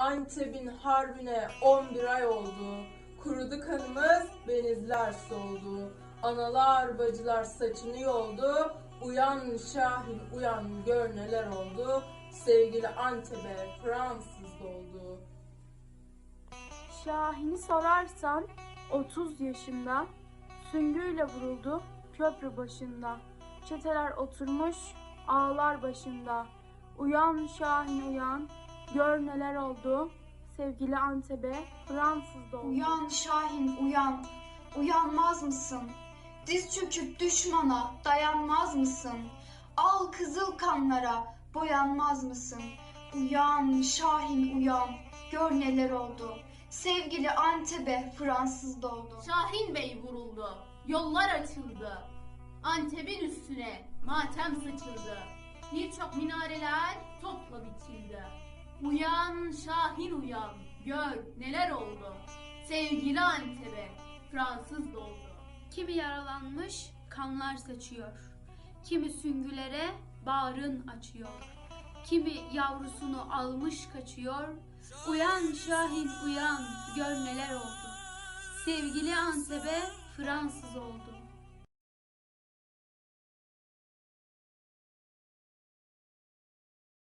Antep'in harbine 11 ay oldu. Kurudu kanımız, benizler soldu. Analar bacılar saçını yoldu. Uyan Şahin uyan gör neler oldu. Sevgili Antep'e Fransız doldu. Şahin'i sorarsan 30 yaşında süngüyle vuruldu köprü başında. Çeteler oturmuş ağlar başında. Uyan Şahin uyan gör neler oldu. Sevgili Antep'e Fransız doldu. Uyan Şahin uyan, uyanmaz mısın? Diz çöküp düşmana dayanmaz mısın? Al kızıl kanlara boyanmaz mısın? Uyan Şahin uyan, gör neler oldu. Sevgili Antep'e Fransız doldu. Şahin Bey vuruldu. Yollar açıldı. Antep'in üstüne matem saçıldı. Birçok minareler topla biçildi. Uyan Şahin uyan. Gör neler oldu. Sevgili Antep'e Fransız doldu. Kimi yaralanmış kanlar saçıyor. Kimi süngülere bağrın açıyor. Kimi yavrusunu almış kaçıyor. Uyan Şahin uyan gör neler oldu. Sevgili Antep'e Fransız oldu.